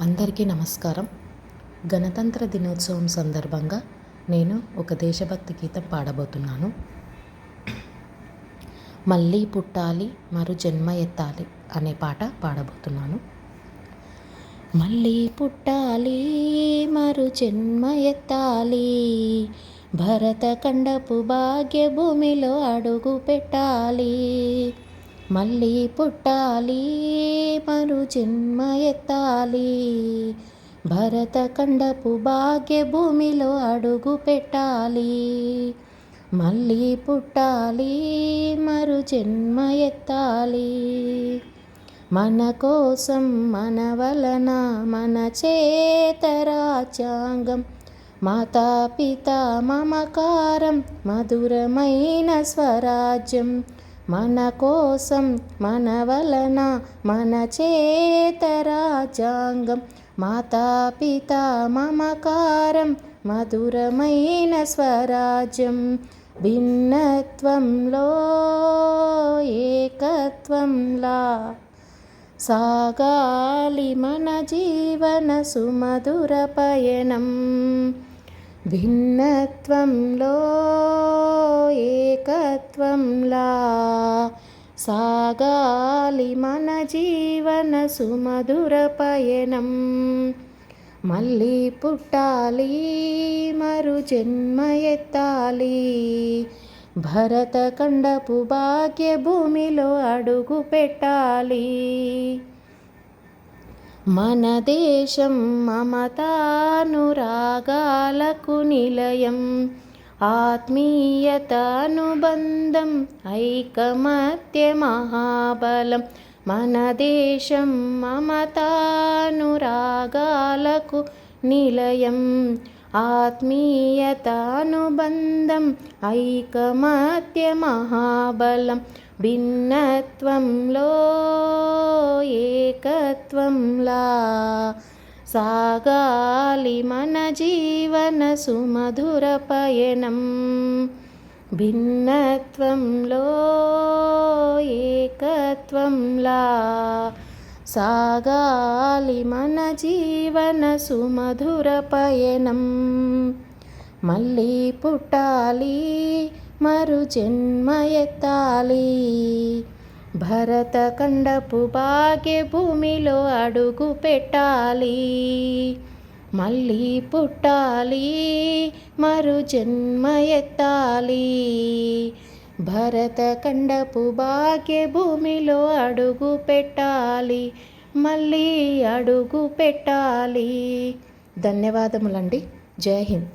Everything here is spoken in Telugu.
అందరికీ నమస్కారం. గణతంత్ర దినోత్సవం సందర్భంగా నేను ఒక దేశభక్తి గీతం పాడబోతున్నాను. మళ్ళీ పుట్టాలి మరు జన్మ ఎత్తాలి అనే పాట పాడబోతున్నాను. మళ్ళీ పుట్టాలి మరు జన్మ ఎత్తాలి. భరతఖండపు భాగ్య భూమిలో అడుగు పెట్టాలి. మళ్ళీ పుట్టాలి మరు జన్మ ఎత్తాలి. భరతఖండపు భాగ్య భూమిలో అడుగు పెట్టాలి. మళ్ళీ పుట్టాలి మరు జన్మ ఎత్తాలి. మన కోసం మన వలన మన చేత రాజ్యాంగం మాతాపిత మమకారం మధురమైన స్వరాజ్యం మన కోసం మన వలన మన చేత రాజ్యాంగం. మాతాపిత మమకారం మధురమైన స్వరాజ్యం. భిన్నత్వంలో ఏకత్వంలా. సాగాలి మన జీవన సుమధుర పయనం. భిన్నత్వంలో తత్వంలా సాగాలి మన జీవన సుమధుర పయనం. మళ్ళీ పుట్టాలి మరు జన్మ ఎత్తాలి. భరతఖండపు భాగ్య భూమిలో అడుగు పెట్టాలి. మన దేశం మమతానురాగాలకు నిలయం. ఆత్మీయతానుబంధం ఐకమత్య మహాబలం. మన దేశం మమతానురాగాలకు నిలయం. ఆత్మీయతానుబంధం ఐకమత్య మహాబలం. భిన్నత్వంలో ఏకత్వంలా సాగాలి మన జీవన సుమధుర పయనం. భిన్నత్వంలో ఏకత్వంలా సాగాలి మన జీవన సుమధుర పయనం. మళ్ళీ పుట్టాలి మరు జన్మ ఎత్తాలి. భరతఖండపు భాగ్య భూమిలో అడుగు పెట్టాలి మళ్ళీ పుట్టాలి మరు జన్మ ఎత్తాలి. భరతఖండపు భాగ్య భూమిలో అడుగు పెట్టాలి మళ్ళీ అడుగు పెట్టాలి. ధన్యవాదములండి. జై హింద్.